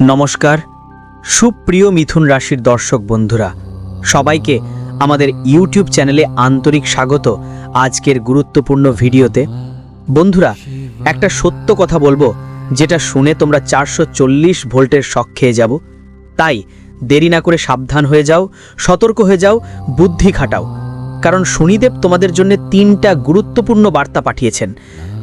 নমস্কার, সুপ্রিয় মিথুন রাশির দর্শক বন্ধুরা, সবাইকে আমাদের ইউটিউব চ্যানেলে আন্তরিক স্বাগত আজকের গুরুত্বপূর্ণ ভিডিওতে। বন্ধুরা, একটা সত্য কথা বলব, যেটা শুনে তোমরা চারশো চল্লিশ ভোল্টের শখ খেয়ে যাব। তাই দেরি না করে সাবধান হয়ে যাও, সতর্ক হয়ে যাও, বুদ্ধি খাটাও। কারণ শনিদেব তোমাদের জন্য তিনটা গুরুত্বপূর্ণ বার্তা পাঠিয়েছেন,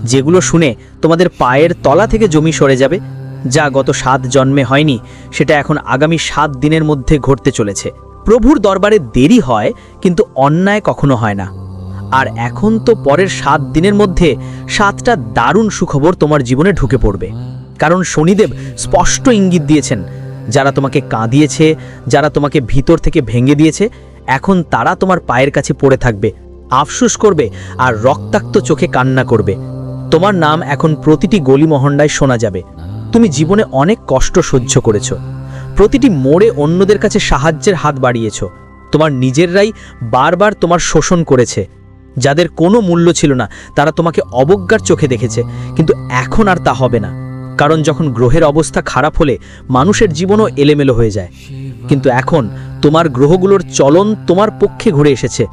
যেগুলো শুনে তোমাদের পায়ের তলা থেকে জমি সরে যাবে যা গত সাত জন্মে হয়নি, সেটা এখন আগামী সাত দিনের মধ্যে ঘটতে চলেছে। প্রভুর দরবারে দেরি হয়, কিন্তু অন্যায় কখনো হয় না। আর এখন তো পরের সাত দিনের মধ্যে সাতটা দারুণ সুখবর তোমার জীবনে ঢুকে পড়বে। কারণ শনিদেব স্পষ্ট ইঙ্গিত দিয়েছেন, যারা তোমাকে কাঁদিয়েছে, যারা তোমাকে ভিতর থেকে ভেঙে দিয়েছে, এখন তারা তোমার পায়ের কাছে পড়ে থাকবে, আফসুস করবে আর রক্তাক্ত চোখে কান্না করবে। তোমার নাম এখন প্রতিটি গলি মহণ্ডায় শোনা যাবে। তুমি জীবনে অনেক কষ্ট সহ্য করেছ। প্রতিটি মোড়ে অন্যদের কাছে সাহায্যের হাত বাড়িয়েছ। তোমার নিজেররাই বারবার তোমার শোষণ করেছে। যাদের কোনো মূল্য ছিল না, তারা তোমাকে অবজ্ঞার চোখে দেখেছে। কিন্তু এখন আর তা হবে না। কারণ যখন গ্রহের অবস্থা খারাপ হলে, মানুষের জীবনও এলেমেলো হয়ে যায়। কিন্তু এখন তোমার গ্রহগুলোর চলন তোমার পক্ষে ঘুরে এসেছে।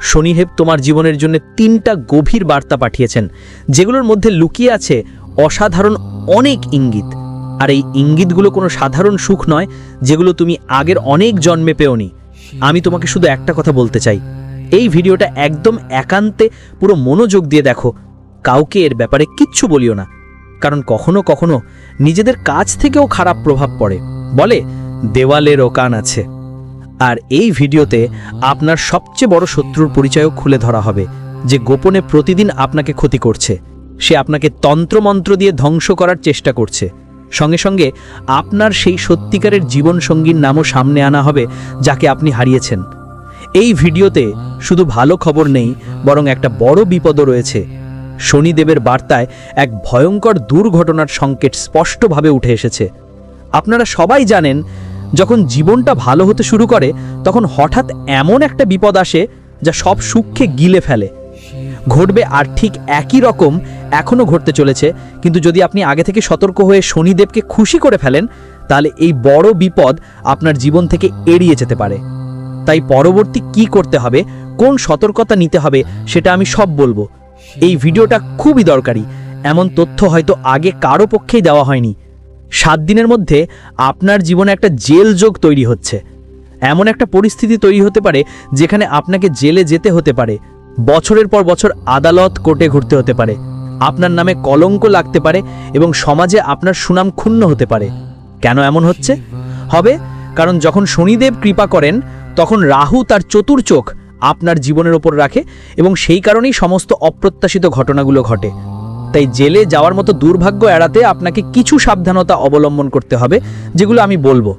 শনিহেব তোমার জীবনের জন্য তিনটা গভীর বার্তা পাঠিয়েছেন, যেগুলোর মধ্যে লুকিয়ে আছে অসাধারণ অনেক ইঙ্গিত। আর এই ইঙ্গিতগুলো কোনো সাধারণ সুখ নয়, যেগুলো তুমি আগের অনেক জন্মে পেওনি। আমি তোমাকে শুধু একটা কথা বলতে চাই। এই ভিডিওটা একদম একান্তে পুরো মনোযোগ দিয়ে দেখো। কাউকে এর ব্যাপারে কিচ্ছু বলিও না। কারণ কখনো কখনো নিজেদের কাছ থেকেও খারাপ প্রভাব পড়ে। বলে দেওয়ালেরও কান আছে। আর এই ভিডিওতে আপনার সবচেয়ে বড় শত্রুর পরিচয়ও খুলে ধরা হবে, যে গোপনে প্রতিদিন আপনাকে ক্ষতি করছে। সে আপনাকে তন্ত্রমন্ত্র দিয়ে ধ্বংস করার চেষ্টা করছে। সঙ্গে সঙ্গে আপনার সেই সত্যিকারের জীবনসঙ্গীর নামও সামনে আনা হবে, যাকে আপনি হারিয়েছেন। এই ভিডিওতে শুধু ভালো খবর নেই, বরং একটা বড় বিপদও রয়েছে। শনিদেবের বার্তায় এক ভয়ঙ্কর দুর্ঘটনার সংকেত স্পষ্টভাবে উঠে এসেছে। আপনারা সবাই জানেন, যখন জীবনটা ভালো হতে শুরু করে, তখন হঠাৎ এমন একটা বিপদ আসে, যা সব সুখকে গিলে ফেলে। ঘটবে আর ঠিক একই রকম এখনও ঘটতে চলেছে। কিন্তু যদি আপনি আগে থেকে সতর্ক হয়ে শনিদেবকে খুশি করে ফেলেন, তাহলে এই বড় বিপদ আপনার জীবন থেকে এড়িয়ে যেতে পারে। তাই পরবর্তী কি করতে হবে, কোন সতর্কতা নিতে হবে, সেটা আমি সব বলব। এই ভিডিওটা খুবই দরকারি। এমন তথ্য হয়তো আগে কারও পক্ষেই দেওয়া হয়নি। সাত দিনের মধ্যে আপনার জীবনে একটা জেল যোগ তৈরি হচ্ছে। এমন একটা পরিস্থিতি তৈরি হতে পারে, যেখানে আপনাকে জেলে যেতে হতে পারে। বছরের পর বছর আদালত কোর্টে ঘুরতে হতে পারে। আপনার নামে কলঙ্ক লাগতে পারে এবং সমাজে আপনার সুনাম ক্ষুণ্ণ হতে পারে। কেন এমন হচ্ছে? হবে কারণ যখন শনিদেব কৃপা করেন, তখন রাহু তার চতুর চোখ আপনার জীবনের ওপর রাখে এবং সেই কারণেই সমস্ত অপ্রত্যাশিত ঘটনাগুলো ঘটে। তাই জেলে যাওয়ার মতো দুর্ভাগ্য এড়াতে আপনাকে কিছু সাবধানতা অবলম্বন করতে হবে, যেগুলো আমি বলব।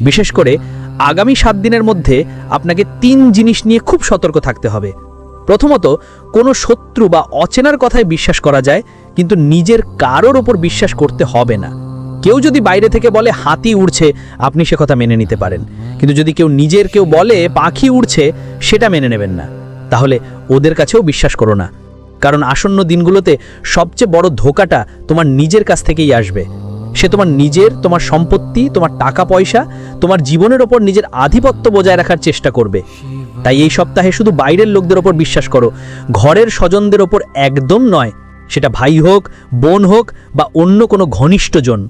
বিশেষ করে, আগামী সাত দিনের মধ্যে আপনাকে তিন জিনিস নিয়ে খুব সতর্ক থাকতে হবে। প্রথমত, কোনো শত্রু বা অচেনার কথায় বিশ্বাস করা যায়, কিন্তু নিজের কারোর ওপর বিশ্বাস করতে হবে না। কেউ যদি বাইরে থেকে বলে, হাতি উড়ছে, আপনি সে কথা মেনে নিতে পারেন। কিন্তু যদি কেউ নিজের কেউ বলে, পাখি উড়ছে, সেটা মেনে নেবেন না। তাহলে ওদের কাছেও বিশ্বাস করো না। কারণ আসন্ন দিনগুলোতে সবচেয়ে বড় ধোকাটা তোমার নিজের কাছ থেকেই আসবে। সে তোমার নিজের, তোমার সম্পত্তি, তোমার টাকা পয়সা তোমার জীবনের ওপর নিজের আধিপত্য বজায় রাখার চেষ্টা করবে। তাই এই সপ্তাহে শুধু বাইরের লোকদের ওপর বিশ্বাস করো। ঘরের স্বজনদের ওপর একদম নয়, সেটা ভাই হোক, বোন হোক বা অন্য কোনো ঘনিষ্ঠজন।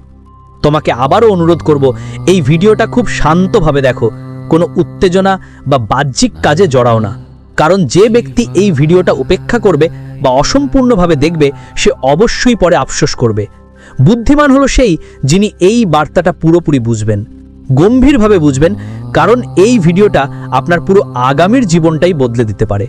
তোমাকে আবারও অনুরোধ করব, এই ভিডিওটা খুব শান্তভাবে দেখো। কোনো উত্তেজনা বা বাহ্যিক কাজে জড়াও না। কারণ যে ব্যক্তি এই ভিডিওটা উপেক্ষা করবে বা অসম্পূর্ণভাবে দেখবে, সে অবশ্যই পরে আফসোস করবে। বুদ্ধিমান হলো সেই যিনি এই বার্তাটা পুরোপুরি বুঝবেন। গম্ভীরভাবে বুঝবেন কারণ এই ভিডিওটা আপনার পুরো আগামীর জীবনটাই বদলে দিতে পারে।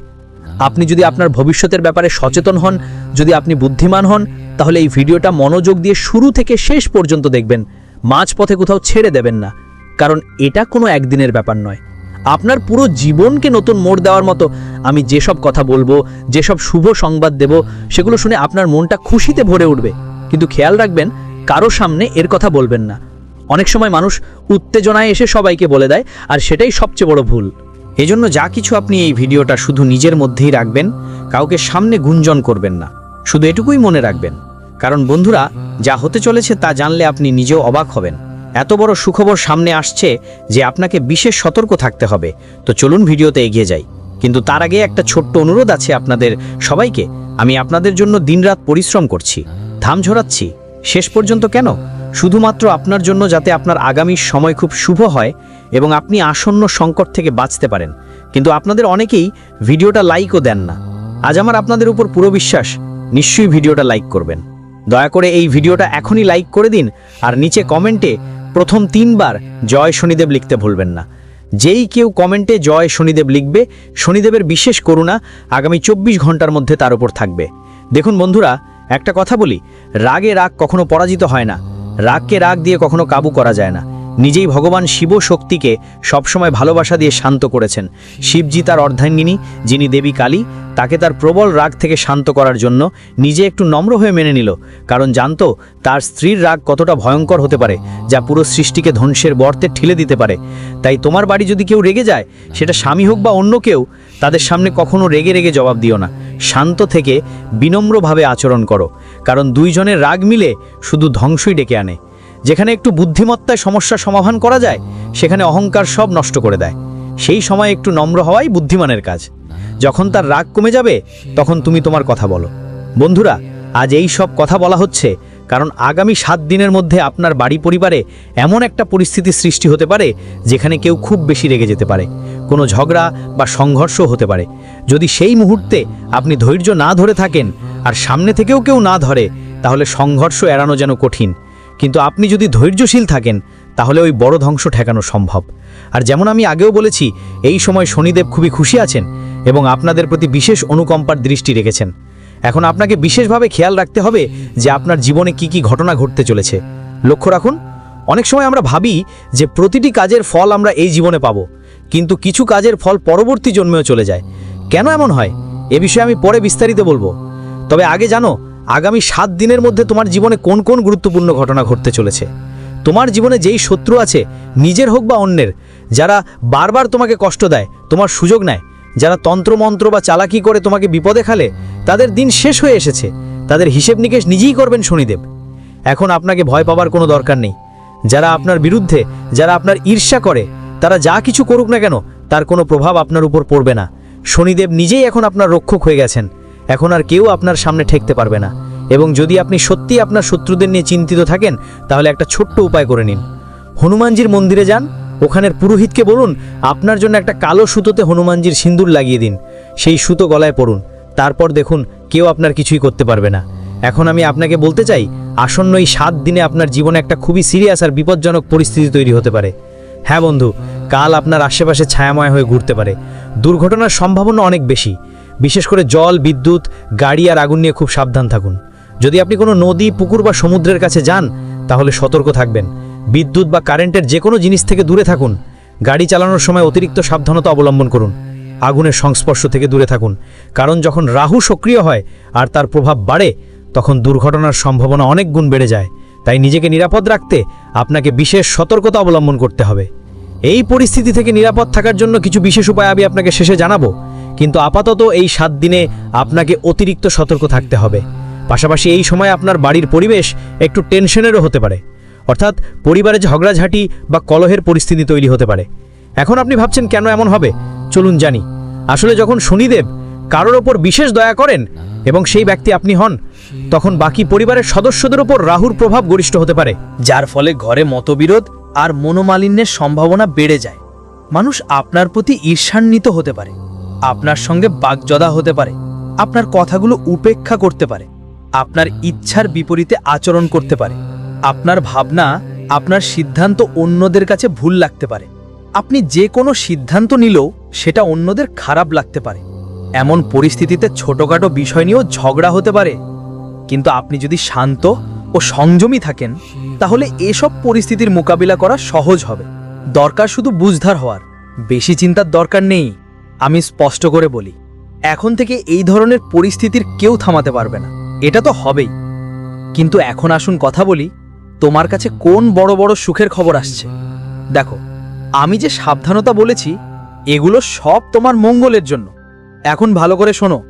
আপনি যদি আপনার ভবিষ্যতের ব্যাপারে সচেতন হন, যদি আপনি বুদ্ধিমান হন, তাহলে এই ভিডিওটা মনোযোগ দিয়ে শুরু থেকে শেষ পর্যন্ত দেখবেন, মাঝপথে কোথাও ছেড়ে দেবেন না। কারণ এটা কোনো একদিনের ব্যাপার নয়। আপনার পুরো জীবনকে নতুন মোড় দেওয়ার মতো আমি যেসব কথা বলব, যেসব শুভ সংবাদ দেব, সেগুলো শুনে আপনার মনটা খুশিতে ভরে উঠবে। কিন্তু খেয়াল রাখবেন, কারও সামনে এর কথা বলবেন না। অনেক সময় মানুষ উত্তেজনায় এসে সবাইকে বলে দেয়, আর সেটাই সবচেয়ে বড় ভুল। এজন্য যা কিছু আপনি এই ভিডিওটা শুধু নিজের মধ্যেই রাখবেন, কাউকে সামনে গুঞ্জন করবেন না। শুধু এটুকুই মনে রাখবেন। কারণ বন্ধুরা, যা হতে চলেছে তা জানলে আপনি নিজেও অবাক হবেন। এত বড় সুখবর সামনে আসছে যে আপনাকে বিশেষ সতর্ক থাকতে হবে। তো চলুন ভিডিওতে এগিয়ে যাই। কিন্তু তার আগে একটা ছোট্ট অনুরোধ আছে আপনাদের সবাইকে। আমি আপনাদের জন্য দিনরাত পরিশ্রম করছি। ধাম ঝরাচ্ছি। শেষ পর্যন্ত কেন? শুধুমাত্র আপনার জন্য যাতে আপনার আগামী সময় খুব শুভ হয় এবং আপনি আসন্ন সংকট থেকে বাঁচতে পারেন। কিন্তু আপনাদের অনেকেই ভিডিওটা লাইকও দেন না। আজ আমার আপনাদের উপর পুরো বিশ্বাস, নিশ্চয়ই ভিডিওটা লাইক করবেন। দয়া করে এই ভিডিওটা এখনই লাইক করে দিন আর নিচে কমেন্টে প্রথম তিনবার জয় শনিদেব লিখতে ভুলবেন না। যেই কেউ কমেন্টে জয় শনিদেব লিখবে, শনিদেবের বিশেষ করুণা আগামী চব্বিশ ঘণ্টার মধ্যে তার উপর থাকবে। দেখুন বন্ধুরা, একটা কথা বলি, রাগে রাগ কখনো পরাজিত হয় না। রাগকে রাগ দিয়ে কখনো কাবু করা যায় না। নিজেই ভগবান শিব শক্তিকে সবসময় ভালোবাসা দিয়ে শান্ত করেছেন। শিবজি তার অর্ধাঙ্গিনী, যিনি দেবী কালী, তাকে তার প্রবল রাগ থেকে শান্ত করার জন্য নিজে একটু নম্র হয়ে মেনে নিল। কারণ জানত, তার স্ত্রীর রাগ কতটা ভয়ঙ্কর হতে পারে, যা পুরো সৃষ্টিকে ধ্বংসের বর্তে ঠেলে দিতে পারে। তাই তোমার বাড়ি যদি কেউ রেগে যায়, সেটা স্বামী হোক বা অন্য কেউ তাদের সামনে কখনো রেগে রেগে জবাব দিও না। শান্ত থেকে বিনম্রভাবে আচরণ করো, কারণ দুইজনের রাগ মিলে শুধু ধ্বংসই ডেকে আনে। যেখানে একটু বুদ্ধিমত্তায় সমস্যার সমাধান করা যায়, সেখানে অহংকার সব নষ্ট করে দেয়। সেই সময় একটু নম্র হওয়াই বুদ্ধিমানের কাজ। যখন তার রাগ কমে যাবে, তখন তুমি তোমার কথা বলো। বন্ধুরা, আজ এই সব কথা বলা হচ্ছে কারণ আগামী সাত দিনের মধ্যে আপনার বাড়ি পরিবারে এমন একটা পরিস্থিতি সৃষ্টি হতে পারে, যেখানে কেউ খুব বেশি রেগে যেতে পারে। কোনো ঝগড়া বা সংঘর্ষ হতে পারে। যদি সেই মুহূর্তে আপনি ধৈর্য না ধরে থাকেন আর সামনে থেকেও কেউ না ধরে, তাহলে সংঘর্ষ এড়ানো যেন কঠিন। কিন্তু আপনি যদি ধৈর্যশীল থাকেন, তাহলে ওই বড় ধ্বংস ঠেকানো সম্ভব। আর যেমন আমি আগেও বলেছি, এই সময় শনিদেব খুবই খুশি আছেন এবং আপনাদের প্রতি বিশেষ অনুকম্পার দৃষ্টি রেখেছেন। এখন আপনাকে বিশেষভাবে খেয়াল রাখতে হবে যে আপনার জীবনে কি কি ঘটনা ঘটতে চলেছে। লক্ষ্য রাখুন, অনেক সময় আমরা ভাবি যে প্রতিটি কাজের ফল আমরা এই জীবনে পাব। কিন্তু কিছু কাজের ফল পরবর্তী জন্মেও চলে যায়। কেন এমন হয়? এ বিষয়ে আমি পরে বিস্তারিত বলব। তবে আগে জানো, আগামী সাত দিনের মধ্যে তোমার জীবনে কোন কোন গুরুত্বপূর্ণ ঘটনা ঘটতে চলেছে? তোমার জীবনে যেই শত্রু আছে, নিজের হোক বা অন্যের, যারা বারবার তোমাকে কষ্ট দেয়, তোমার সুযোগ নেয়, যারা তন্ত্রমন্ত্র বা চালাকি করে তোমাকে বিপদে খালে তাদের দিন শেষ হয়ে এসেছে। তাদের হিসেব নিকেশ নিজেই করবেন শনিদেব। এখন আপনাকে ভয় পাবার কোনো দরকার নেই। যারা আপনার বিরুদ্ধে, যারা আপনার ঈর্ষা করে তারা যা কিছু করুক না কেন, তার কোনো প্রভাব আপনার উপর পড়বে না। শনিদেব নিজেই এখন আপনার রক্ষক হয়ে গেছেন। এখন আর কেউ আপনার সামনে ঠেকতে পারবে না। এবং যদি আপনি সত্যি আপনার শত্রুদের নিয়ে চিন্তিত থাকেন, তাহলে একটা ছোট্ট উপায় করে নিন। হনুমানজির মন্দিরে যান, ওখানের পুরোহিতকে বলুন, আপনার জন্য একটা কালো সুতোতে হনুমানজির সিন্দুর লাগিয়ে দিন। সেই সুতো গলায় পড়ুন। তারপর দেখুন, কেউ আপনার কিছুই করতে পারবে না। এখন আমি আপনাকে বলতে চাই, আসন্ন এই সাত দিনে আপনার জীবনে একটা খুবই সিরিয়াস আর বিপজ্জনক পরিস্থিতি তৈরি হতে পারে। হ্যাঁ বন্ধু, কাল আপনার আশেপাশে ছায়াময় হয়ে ঘুরতে পারে। দুর্ঘটনার সম্ভাবনা অনেক বেশি। বিশেষ করে জল, বিদ্যুৎ, গাড়ি আর আগুন নিয়ে খুব সাবধান থাকুন। যদি আপনি কোনো নদী, পুকুর বা সমুদ্রের কাছে যান, তাহলে সতর্ক থাকবেন। বিদ্যুৎ বা কারেন্টের যে কোনো জিনিস থেকে দূরে থাকুন। গাড়ি চালানোর সময় অতিরিক্ত সাবধানতা অবলম্বন করুন। আগুনের সংস্পর্শ থেকে দূরে থাকুন। কারণ যখন রাহু সক্রিয় হয় আর তার প্রভাব বাড়ে, তখন দুর্ঘটনার সম্ভাবনা অনেক গুণ বেড়ে যায়। তাই নিজেকে নিরাপদ রাখতে আপনাকে বিশেষ সতর্কতা অবলম্বন করতে হবে। এই পরিস্থিতি থেকে নিরাপদ থাকার জন্য কিছু বিশেষ উপায় আমি আপনাকে শেষে জানাব, কিন্তু আপাতত এই সাত দিনে আপনাকে অতিরিক্ত সতর্ক থাকতে হবে। পাশাপাশি এই সময় আপনার বাড়ির পরিবেশ একটু টেনশনেরও হতে পারে। অর্থাৎ পরিবারে ঝগড়াঝাঁটি বা কলহের পরিস্থিতি তৈরি হতে পারে। এখন আপনি ভাবছেন কেন এমন হবে? চলুন জানি। আসলে যখন শনিদেব কারোর ওপর বিশেষ দয়া করেন এবং সেই ব্যক্তি আপনি হন, তখন বাকি পরিবারের সদস্যদের ওপর রাহুর প্রভাব গরিষ্ঠ হতে পারে। যার ফলে ঘরে মতবিরোধ আর মনোমালিন্যের সম্ভাবনা বেড়ে যায়। মানুষ আপনার প্রতি ঈর্ষান্বিত হতে পারে। আপনার সঙ্গে বাগজদা হতে পারে। আপনার কথাগুলো উপেক্ষা করতে পারে। আপনার ইচ্ছার বিপরীতে আচরণ করতে পারে। আপনার ভাবনা, আপনার সিদ্ধান্ত অন্যদের কাছে ভুল লাগতে পারে। আপনি যে কোনো সিদ্ধান্ত নিলেও সেটা অন্যদের খারাপ লাগতে পারে। এমন পরিস্থিতিতে ছোটখাটো বিষয় নিয়েও ঝগড়া হতে পারে। কিন্তু আপনি যদি শান্ত ও সংযমী থাকেন, তাহলে এসব পরিস্থিতির মোকাবিলা করা সহজ হবে। দরকার শুধু বুঝধার হওয়ার। বেশি চিন্তার দরকার নেই, আমি স্পষ্ট করে বলি। এখন থেকে এই ধরনের পরিস্থিতির কেউ থামাতে পারবে না। এটা তো হবেই। কিন্তু এখন আসুন কথা বলি, তোমার কাছে কোন বড় বড় সুখের খবর আসছে? দেখো, আমি যে সাবধানতা বলেছি, এগুলো সব তোমার মঙ্গলের জন্য। এখন ভালো করে শোনো।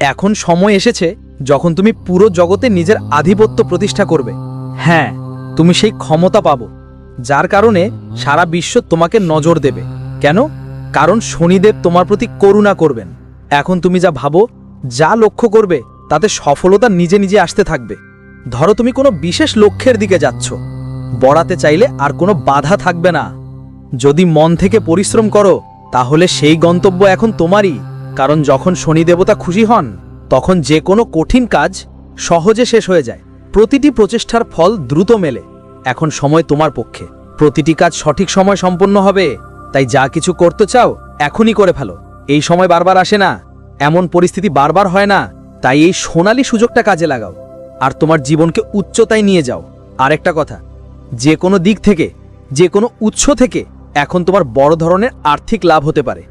এখন সময় এসেছে যখন তুমি পুরো জগতে নিজের আধিপত্য প্রতিষ্ঠা করবে। হ্যাঁ তুমি সেই ক্ষমতা পাবো, যার কারণে সারা বিশ্ব তোমাকে নজর দেবে। কেন? কারণ শনিদেব তোমার প্রতি করুণা করবেন। এখন তুমি যা ভাবো, যা লক্ষ্য করবে, তাতে সফলতা নিজে নিজে আসতে থাকবে। ধরো তুমি কোনো বিশেষ লক্ষ্যের দিকে যাচ্ছ। বড়াতে চাইলে আর কোনো বাধা থাকবে না। যদি মন থেকে পরিশ্রম করো, তাহলে সেই গন্তব্য এখন তোমারই। কারণ যখন শনি দেবতা খুশি হন, তখন যে কোনো কঠিন কাজ সহজে শেষ হয়ে যায়। প্রতিটি প্রচেষ্টার ফল দ্রুত মেলে। এখন সময় তোমার পক্ষে। প্রতিটি কাজ সঠিক সময় সম্পন্ন হবে। তাই যা কিছু করতে চাও, এখনই করে ফেলো। এই সময় বারবার আসে না। এমন পরিস্থিতি বারবার হয় না। তাই এই সোনালি সুযোগটা কাজে লাগাও। আর তোমার জীবনকে উচ্চতায় নিয়ে যাও। আরেকটা কথা, যে কোনো দিক থেকে, যে কোনো উৎস থেকে, এখন তোমার বড় ধরনের আর্থিক লাভ হতে পারে।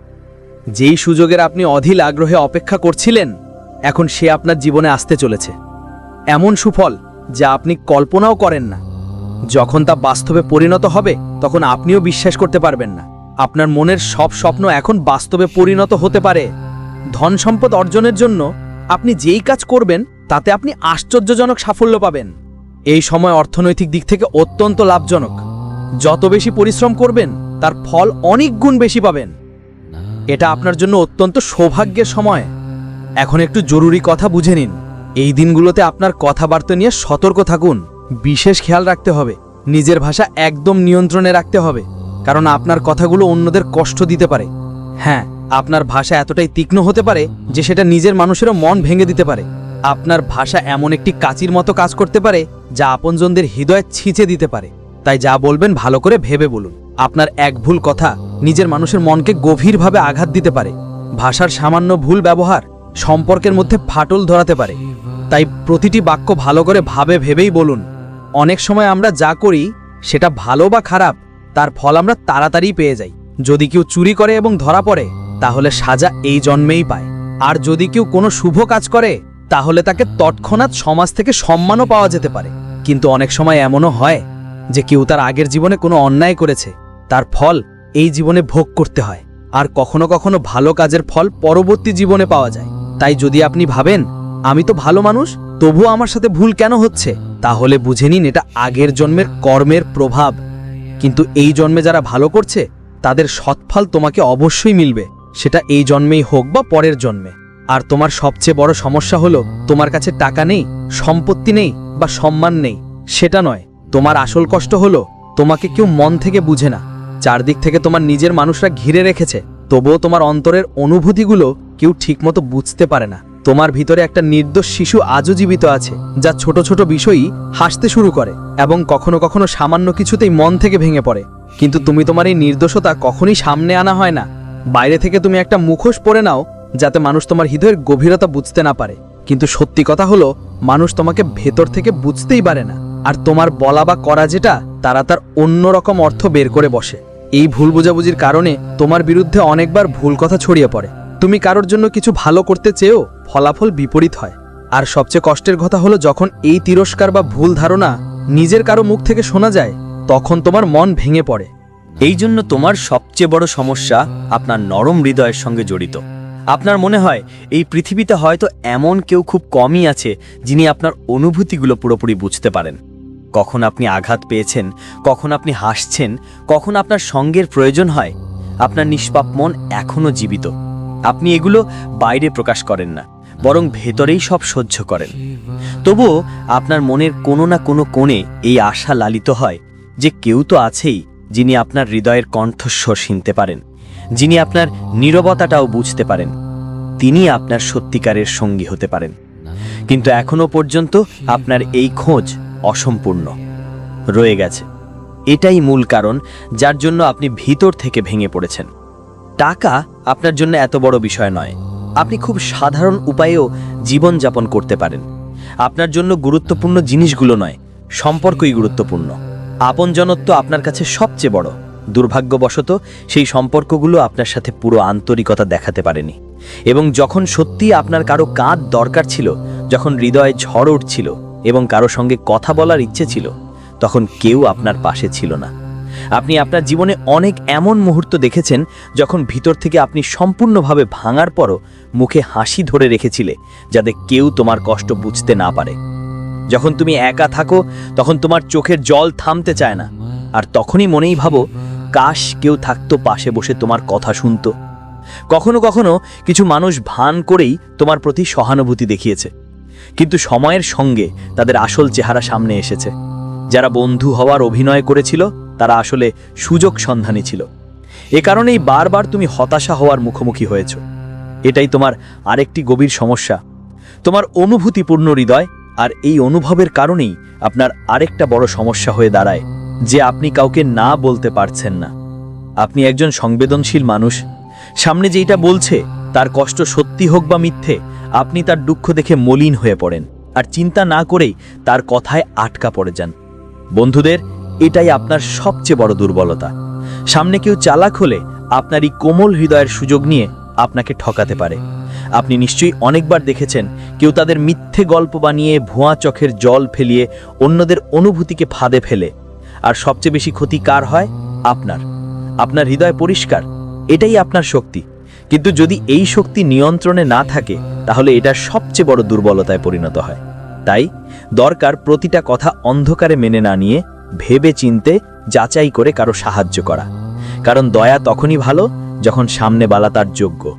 যেই সুযোগের আপনি অধীল আগ্রহে অপেক্ষা করছিলেন, এখন সে আপনার জীবনে আসতে চলেছে। এমন সুফল যা আপনি কল্পনাও করেন না। যখন তা বাস্তবে পরিণত হবে, তখন আপনিও বিশ্বাস করতে পারবেন না। আপনার মনের সব স্বপ্ন এখন বাস্তবে পরিণত হতে পারে। ধন সম্পদ অর্জনের জন্য আপনি যেই কাজ করবেন, তাতে আপনি আশ্চর্যজনক সাফল্য পাবেন। এই সময় অর্থনৈতিক দিক থেকে অত্যন্ত লাভজনক। যত বেশি পরিশ্রম করবেন, তার ফল অনেক গুণ বেশি পাবেন। এটা আপনার জন্য অত্যন্ত সৌভাগ্যের সময়। এখন একটু জরুরি কথা বুঝে নিন। এই দিনগুলোতে আপনার কথাবার্তা নিয়ে সতর্ক থাকুন। বিশেষ খেয়াল রাখতে হবে। নিজের ভাষা একদম নিয়ন্ত্রণে রাখতে হবে। কারণ আপনার কথাগুলো অন্যদের কষ্ট দিতে পারে। হ্যাঁ আপনার ভাষা এতটাই তীক্ষ্ণ হতে পারে যে সেটা নিজের মানুষেরও মন ভেঙে দিতে পারে। আপনার ভাষা এমন একটি কাচির মতো কাজ করতে পারে যা আপনজনদের হৃদয় ছিঁচে দিতে পারে। তাই যা বলবেন ভালো করে ভেবে বলুন। আপনার এক ভুল কথা নিজের মানুষের মনকে গভীরভাবে আঘাত দিতে পারে। ভাষার সামান্য ভুল ব্যবহার সম্পর্কের মধ্যে ফাটল ধরাতে পারে। তাই প্রতিটি বাক্য ভালো করে ভাবে ভেবেই বলুন, অনেক সময় আমরা যা করি সেটা ভালো বা খারাপ, তার ফল আমরা তাড়াতাড়ি পেয়ে যাই। যদি কেউ চুরি করে এবং ধরা পড়ে, তাহলে সাজা এই জন্মেই পায়। আর যদি কেউ কোনো শুভ কাজ করে, তাহলে তাকে তৎক্ষণাৎ সমাজ থেকে সম্মানও পাওয়া যেতে পারে। কিন্তু অনেক সময় এমনও হয় যে কেউ তার আগের জীবনে কোনো অন্যায় করেছে তার ফল এই জীবনে ভোগ করতে হয়। আর কখনো কখনো ভালো কাজের ফল পরবর্তী জীবনে পাওয়া যায়। তাই যদি আপনি ভাবেন, আমি তো ভালো মানুষ, তবুও আমার সাথে ভুল কেন হচ্ছে? তাহলে বুঝে নিন এটা আগের জন্মের কর্মের প্রভাব। কিন্তু এই জন্মে যারা ভালো করছে, তাদের সৎফল তোমাকে অবশ্যই মিলবে। সেটা এই জন্মেই হোক বা পরের জন্মে। আর তোমার সবচেয়ে বড় সমস্যা হলো, তোমার কাছে টাকা নেই, সম্পত্তি নেই বা সম্মান নেই। সেটা নয়, তোমার আসল কষ্ট হলো, তোমাকে কেউ মন থেকে বুঝে না। চারদিক থেকে তোমার নিজের মানুষরা ঘিরে রেখেছে, তবুও তোমার অন্তরের অনুভূতিগুলো কেউ ঠিকমতো বুঝতে পারে না। তোমার ভিতরে একটা নির্দোষ শিশু আজও জীবিত আছে, যা ছোট ছোট বিষয়ই হাসতে শুরু করে এবং কখনো কখনো সামান্য কিছুতেই মন থেকে ভেঙে পড়ে। কিন্তু তুমি তোমার এই নির্দোষতা কখনই সামনে আনা হয় না। বাইরে থেকে তুমি একটা মুখোশ পরে নাও, যাতে মানুষ তোমার হৃদয়ের গভীরতা বুঝতে না পারে। কিন্তু সত্যি কথা হলো, মানুষ তোমাকে ভেতর থেকে বুঝতেই পারে না। আর তোমার বলা বা করা যেটা, তারা তার অন্যরকম অর্থ বের করে বসে। এই ভুল বোঝাবুঝির কারণে তোমার বিরুদ্ধে অনেকবার ভুল কথা ছড়িয়ে পড়ে। তুমি কারোর জন্য কিছু ভালো করতে চেয়েও ফলাফল বিপরীত হয়। আর সবচেয়ে কষ্টের কথা হলো যখন এই তিরস্কার বা ভুল ধারণা নিজের কারও মুখ থেকে শোনা যায়, তখন তোমার মন ভেঙে পড়ে। এই জন্য তোমার সবচেয়ে বড় সমস্যা আপনার নরম হৃদয়ের সঙ্গে জড়িত। আপনার মনে হয় এই পৃথিবীতে হয়তো এমন কেউ খুব কমই আছে যিনি আপনার অনুভূতিগুলো পুরোপুরি বুঝতে পারেন। কখন আপনি আঘাত পেয়েছেন, কখন আপনি হাসছেন, কখন আপনার সঙ্গের প্রয়োজন হয়, আপনার নিষ্পাপ মন এখনও জীবিত। আপনি এগুলো বাইরে প্রকাশ করেন না, বরং ভেতরেই সব সহ্য করেন। তবুও আপনার মনের কোনো না কোনো কোণে এই আশা লালিত হয় যে কেউ তো আছেই যিনি আপনার হৃদয়ের কণ্ঠস্বর শুনতে পারেন, যিনি আপনার নীরবতাটাও বুঝতে পারেন তিনি আপনার সত্যিকারের সঙ্গী হতে পারেন। কিন্তু এখনও পর্যন্ত আপনার এই খোঁজ অসম্পূর্ণ। রয়ে গেছে। এটাই মূল কারণ যার জন্য আপনি ভিতর থেকে ভেঙে পড়েছেন। টাকা আপনার জন্য এত বড় বিষয় নয়। আপনি খুব সাধারণ উপায়েও জীবনযাপন করতে পারেন। আপনার জন্য গুরুত্বপূর্ণ জিনিসগুলো নয়, সম্পর্কই গুরুত্বপূর্ণ। আপনজনত্ব আপনার কাছে সবচেয়ে বড়। দুর্ভাগ্যবশত সেই সম্পর্কগুলো আপনার সাথে পুরো আন্তরিকতা দেখাতে পারেনি। এবং যখন সত্যি আপনার কারও কাঁধ দরকার ছিল, যখন হৃদয়ে ঝড় উঠছিল এবং কারও সঙ্গে কথা বলার ইচ্ছে ছিল, তখন কেউ আপনার পাশে ছিল না। আপনি আপনার জীবনে অনেক এমন মুহূর্ত দেখেছেন, যখন ভিতর থেকে আপনি সম্পূর্ণভাবে ভাঙার পরও মুখে হাসি ধরে রেখেছিলে, যাতে কেউ তোমার কষ্ট বুঝতে না পারে। যখন তুমি একা থাকো, তখন তোমার চোখের জল থামতে চায় না, আর তখনই মনেই ভাবো, কাশ, কেউ থাকতো পাশে বসে তোমার কথা শুনতো। কখনো কখনো কিছু মানুষ ভান করেই তোমার প্রতি সহানুভূতি দেখিয়েছে। কিন্তু সময়ের সঙ্গে তাদের আসল চেহারা সামনে এসেছে। যারা বন্ধু হওয়ার অভিনয় করেছিল, তারা আসলে সুযোগ সন্ধানী ছিল। এ কারণেই বারবার তুমি হতাশা হওয়ার মুখোমুখি হয়েছ। এটাই তোমার আরেকটি গভীর সমস্যা। তোমার অনুভূতিপূর্ণ হৃদয় আর এই অনুভবের কারণেই আপনার আরেকটা বড় সমস্যা হয়ে দাঁড়ায়, যে আপনি কাউকে না বলতে পারছেন না। আপনি একজন সংবেদনশীল মানুষ। সামনে যেইটা বলছে, তার কষ্ট সত্যি হোক বা মিথ্যে আপনি তার দুঃখ দেখে মলিন হয়ে পড়েন, আর চিন্তা না করেই তার কথায় আটকা পড়ে যান। বন্ধুদের, এটাই আপনার সবচেয়ে বড় দুর্বলতা। সামনে কেউ চালাক হলে আপনার এই কোমল হৃদয়ের সুযোগ নিয়ে আপনাকে ঠকাতে পারে। আপনি নিশ্চয়ই অনেকবার দেখেছেন, কেউ তাদের মিথ্যে গল্প বানিয়ে ভুয়া চোখের জল ফেলিয়ে অন্যদের অনুভূতিকে ফাঁদে ফেলে। আর সবচেয়ে বেশি ক্ষতি কার হয়? আপনার। আপনার হৃদয় পরিষ্কার, এটাই আপনার শক্তি। কিন্তু যদি এই শক্তি নিয়ন্ত্রণে না থাকে, তাহলে এটা সবচেয়ে বড় দুর্বলতায় পরিণত হয়। তাই দরকার প্রতিটা কথা অন্ধকারে মেনে না নিয়ে ভেবে চিনতে, যাচাই করে কারও সাহায্য করা। কারণ দয়া তখনই ভালো যখন সামনে বালা তার যোগ্য।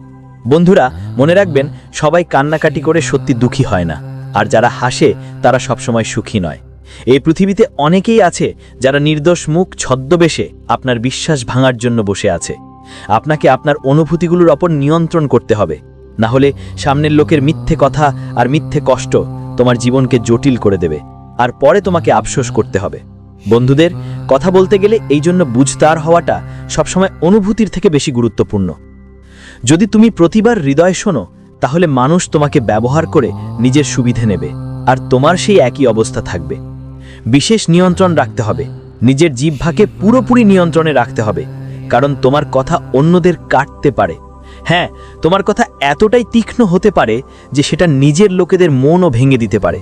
বন্ধুরা, মনে রাখবেন, সবাই কান্নাকাটি করে সত্যি দুঃখী হয় না। আর যারা হাসে, তারা সবসময় সুখী নয়। এই পৃথিবীতে অনেকেই আছে যারা নির্দোষ মুখ, ছদ্মবেশে আপনার বিশ্বাস ভাঙার জন্য বসে আছে। আপনাকে আপনার অনুভূতিগুলোর ওপর নিয়ন্ত্রণ করতে হবে। না হলে সামনের লোকের মিথ্যে কথা আর মিথ্যে কষ্ট তোমার জীবনকে জটিল করে দেবে। আর পরে তোমাকে আফসোস করতে হবে। বন্ধুদের, কথা বলতে গেলে এই জন্য বুঝতার হওয়াটা সবসময় অনুভূতির থেকে বেশি গুরুত্বপূর্ণ। যদি তুমি প্রতিবার হৃদয় শোনো, তাহলে মানুষ তোমাকে ব্যবহার করে নিজের সুবিধে নেবে, আর তোমার সেই একই অবস্থা থাকবে। বিশেষ নিয়ন্ত্রণ রাখতে হবে। নিজের জিহ্বাকে পুরোপুরি নিয়ন্ত্রণে রাখতে হবে। কারণ তোমার কথা অন্যদের কাটতে পারে। হ্যাঁ তোমার কথা এতটাই তীক্ষ্ণ হতে পারে যে সেটা নিজের লোকেদের মনও ভেঙে দিতে পারে।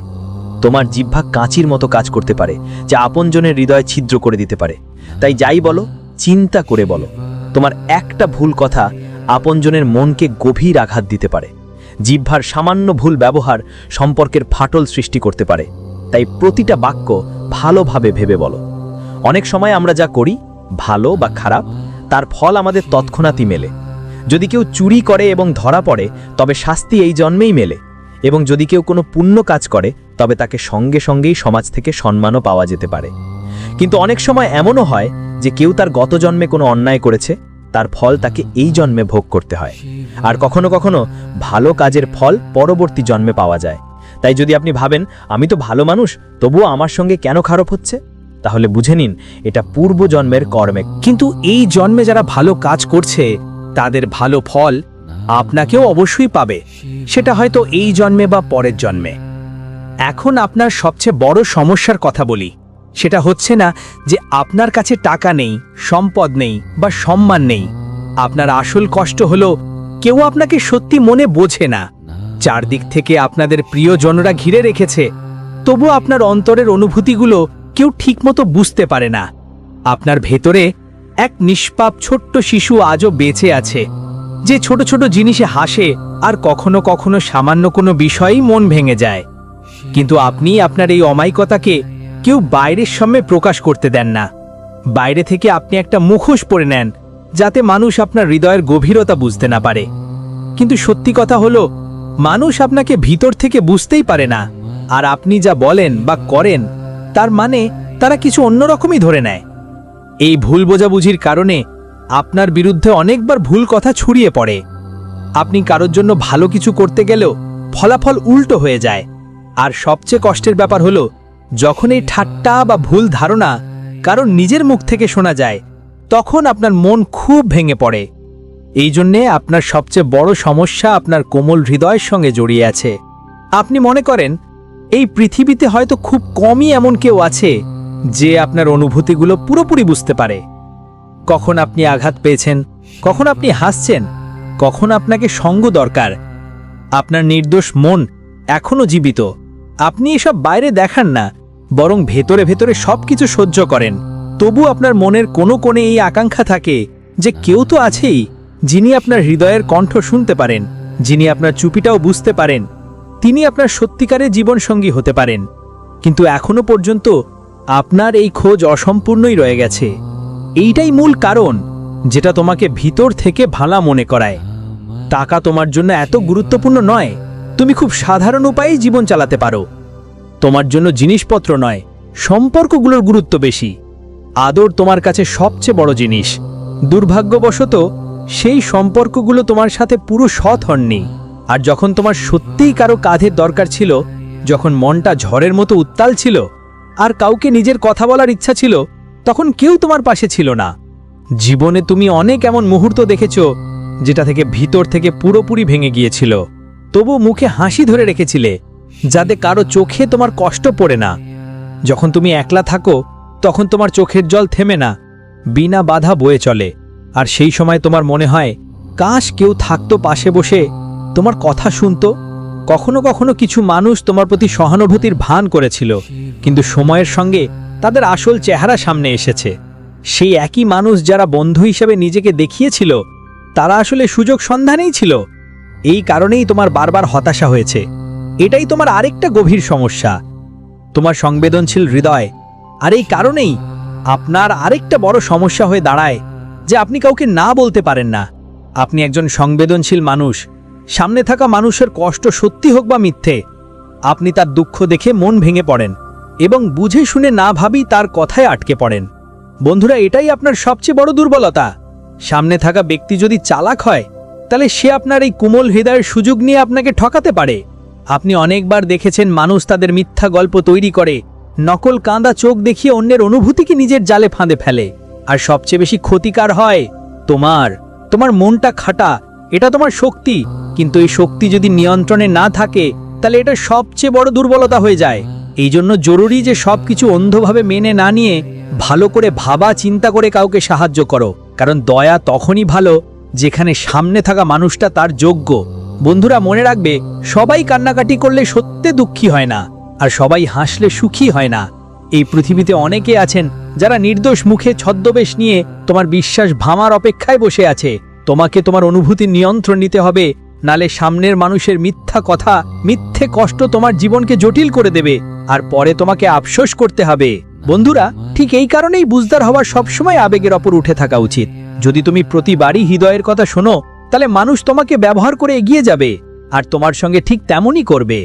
তোমার জিহ্বা কাঁচির মতো কাজ করতে পারে, যা আপনজনের হৃদয় ছিদ্র করে দিতে পারে। তাই যাই বলো, চিন্তা করে বলো। তোমার একটা ভুল কথা আপনজনের মনকে গভীর আঘাত দিতে পারে। জিহ্বার সামান্য ভুল ব্যবহার সম্পর্কের ফাটল সৃষ্টি করতে পারে। তাই প্রতিটা বাক্য ভালোভাবে ভেবে বলো। অনেক সময় আমরা যা করি, ভালো বা খারাপ তার ফল আমাদের তৎক্ষণাৎই মেলে। যদি কেউ চুরি করে এবং ধরা পড়ে, তবে শাস্তি এই জন্মেই মেলে। এবং যদি কেউ কোনো পুণ্য কাজ করে, তবে তাকে সঙ্গে সঙ্গেই সমাজ থেকে সম্মানও পাওয়া যেতে পারে। কিন্তু অনেক সময় এমনও হয় যে কেউ তার গত জন্মে কোনো অন্যায় করেছে, তার ফল তাকে এই জন্মে ভোগ করতে হয়। আর কখনো কখনো ভালো কাজের ফল পরবর্তী জন্মে পাওয়া যায়। তাই যদি আপনি ভাবেন, আমি তো ভালো মানুষ, তবুও আমার সঙ্গে কেন খারাপ হচ্ছে? তাহলে বুঝে নিন, এটা পূর্বজন্মের কর্মে। কিন্তু এই জন্মে যারা ভালো কাজ করছে, তাদের ভালো ফল আপনাকেও অবশ্যই পাবে। সেটা হয়তো এই জন্মে বা পরের জন্মে। এখন আপনার সবচেয়ে বড় সমস্যার কথা বলি। সেটা হচ্ছে না যে আপনার কাছে টাকা নেই, সম্পদ নেই বা সম্মান নেই। আপনার আসল কষ্ট হলো, কেউ আপনাকে সত্যি মনে বোঝে না। চারদিক থেকে আপনাদের প্রিয়জনরা ঘিরে রেখেছে। তবু আপনার অন্তরের অনুভূতিগুলো কেউ ঠিকমতো বুঝতে পারে না। আপনার ভেতরে এক নিষ্পাপ ছোট্ট শিশু আজও বেঁচে আছে, যে ছোট ছোট জিনিসে হাসে আর কখনো কখনো সামান্য কোনো বিষয়েই মন ভেঙে যায়। কিন্তু আপনি আপনার এই অমায়িকতাকে কেউ বাইরের সামনে প্রকাশ করতে দেন না। বাইরে থেকে আপনি একটা মুখোশ পরে নেন, যাতে মানুষ আপনার হৃদয়ের গভীরতা বুঝতে না পারে। কিন্তু সত্যি কথা হলো, মানুষ আপনাকে ভিতর থেকে বুঝতেই পারে না, আর আপনি যা বলেন বা করেন তার মানে তারা কিছু অন্যরকমই ধরে নেয়। এই ভুল বোঝাবুঝির কারণে আপনার বিরুদ্ধে অনেকবার ভুল কথা ছড়িয়ে পড়ে। আপনি কারোর জন্য ভালো কিছু করতে গেলেও ফলাফল উল্টো হয়ে যায়। আর সবচেয়ে কষ্টের ব্যাপার হলো, যখন এই ঠাট্টা বা ভুল ধারণা কারণ নিজের মুখ থেকে শোনা যায়, তখন আপনার মন খুব ভেঙে পড়ে। এই জন্যে আপনার সবচেয়ে বড় সমস্যা আপনার কোমল হৃদয়ের সঙ্গে জড়িয়ে আছে। আপনি মনে করেন এই পৃথিবীতে হয়তো খুব কমই এমন কেউ আছে যে আপনার অনুভূতিগুলো পুরোপুরি বুঝতে পারে। কখন আপনি আঘাত পেয়েছেন, কখন আপনি হাসছেন, কখন আপনাকে সঙ্গ দরকার। আপনার নির্দোষ মন এখনও জীবিত। আপনি এসব বাইরে দেখান না, বরং ভেতরে ভেতরে সব কিছু সহ্য করেন। তবু আপনার মনের কোনো কোণে এই আকাঙ্ক্ষা থাকে যে কেউ তো আছেই, যিনি আপনার হৃদয়ের কণ্ঠ শুনতে পারেন, যিনি আপনার চুপিটাও বুঝতে পারেন। তিনি আপনার সত্যিকারের জীবনসঙ্গী হতে পারেন। কিন্তু এখনও পর্যন্ত আপনার এই খোঁজ অসম্পূর্ণই রয়ে গেছে। এইটাই মূল কারণ যেটা তোমাকে ভিতর থেকে ভালা মনে করায়। টাকা তোমার জন্য এত গুরুত্বপূর্ণ নয়, তুমি খুব সাধারণ উপায়েই জীবন চালাতে পারো। তোমার জন্য জিনিসপত্র নয়, সম্পর্কগুলোর গুরুত্ব বেশি। আদর তোমার কাছে সবচেয়ে বড় জিনিস। দুর্ভাগ্যবশত সেই সম্পর্কগুলো তোমার সাথে পুরো সৎ হননি। আর যখন তোমার সত্যিই কারও কাঁধের দরকার ছিল, যখন মনটা ঝড়ের মতো উত্তাল ছিল, আর কাউকে নিজের কথা বলার ইচ্ছা ছিল, তখন কেউ তোমার পাশে ছিল না। জীবনে তুমি অনেক এমন মুহূর্ত দেখেছ, যেটা থেকে ভিতর থেকে পুরোপুরি ভেঙে গিয়েছিল। তবু মুখে হাসি ধরে রেখেছিলে, যাতে কারও চোখে তোমার কষ্ট পড়ে না। যখন তুমি একলা থাকো, তখন তোমার চোখের জল থেমে না, বিনা বাধা বয়ে চলে। আর সেই সময় তোমার মনে হয়, কাশ কেউ থাকতো পাশে বসে তোমার কথা শুনতো, কখনো কখনো কিছু মানুষ তোমার প্রতি সহানুভূতির ভান করেছিল, কিন্তু সময়ের সঙ্গে তাদের আসল চেহারা সামনে এসেছে। সেই একই মানুষ যারা বন্ধু হিসেবে নিজেকে দেখিয়েছিল, তারা আসলে সুযোগ সন্ধানেই ছিল। এই কারণেই তোমার বারবার হতাশা হয়েছে। এটাই তোমার আরেকটা গভীর সমস্যা। তোমার সংবেদনশীল হৃদয়, আর এই কারণেই আপনার আরেকটা বড় সমস্যা হয়ে দাঁড়ায়, যে আপনি কাউকে না বলতে পারেন না। আপনি একজন সংবেদনশীল মানুষ সামনে থাকা মানুষের কষ্ট সত্যি হোক বা মিথ্যে, আপনি তার দুঃখ দেখে মন ভেঙে পড়েন এবং বুঝে শুনে না ভাবি তার কথায় আটকে পড়েন। বন্ধুরা, এটাই আপনার সবচেয়ে বড় দুর্বলতা। সামনে থাকা ব্যক্তি যদি চালাক হয়, তাহলে সে আপনার এই কোমল হৃদয়ের সুযোগ নিয়ে আপনাকে ঠকাতে পারে। আপনি অনেকবার দেখেছেন মানুষ তাদের মিথ্যা গল্প তৈরি করে, নকল কাঁদা চোখ দেখিয়ে অন্যের অনুভূতিকে নিজের জালে ফাঁদে ফেলে। আর সবচেয়ে বেশি ক্ষতিকার হয় তোমার। তোমার মনটা খাটা এটা তোমার শক্তি। কিন্তু এই শক্তি যদি নিয়ন্ত্রণে না থাকে, তাহলে এটা সবচেয়ে বড় দুর্বলতা হয়ে যায়। এই জন্য জরুরি যে সবকিছু অন্ধভাবে মেনে না নিয়ে ভালো করে ভাবা, চিন্তা করে কাউকে সাহায্য করো। কারণ দয়া তখনই ভালো যেখানে সামনে থাকা মানুষটা তার যোগ্য। বন্ধুরা, মনে রাখবে, সবাই কান্নাকাটি করলে সত্যি দুঃখী হয় না, আর সবাই হাসলে সুখী হয় না। এই পৃথিবীতে অনেকে আছেন যারা নির্দোষ মুখে ছদ্মবেশ নিয়ে তোমার বিশ্বাস ভামার অপেক্ষায় বসে আছে। তোমাকে তোমার অনুভূতির নিয়ন্ত্রণ নিতে হবে, নালে সামনের মানুষের মিথ্যা কথা, মিথ্যে কষ্ট তোমার জীবনকে জটিল করে দেবে, আর পরে তোমাকে আফসোস করতে হবে। বন্ধুরা, ঠিক এই কারণেই বুঝদার হওয়ার সবসময় আবেগের অপর উঠে থাকা উচিত। যদি তুমি প্রতিবারই হৃদয়ের কথা শোনো তাহলে মানুষ তোমাকে ব্যবহার করে এগিয়ে যাবে, আর তোমার সঙ্গে ঠিক তেমনই করবে।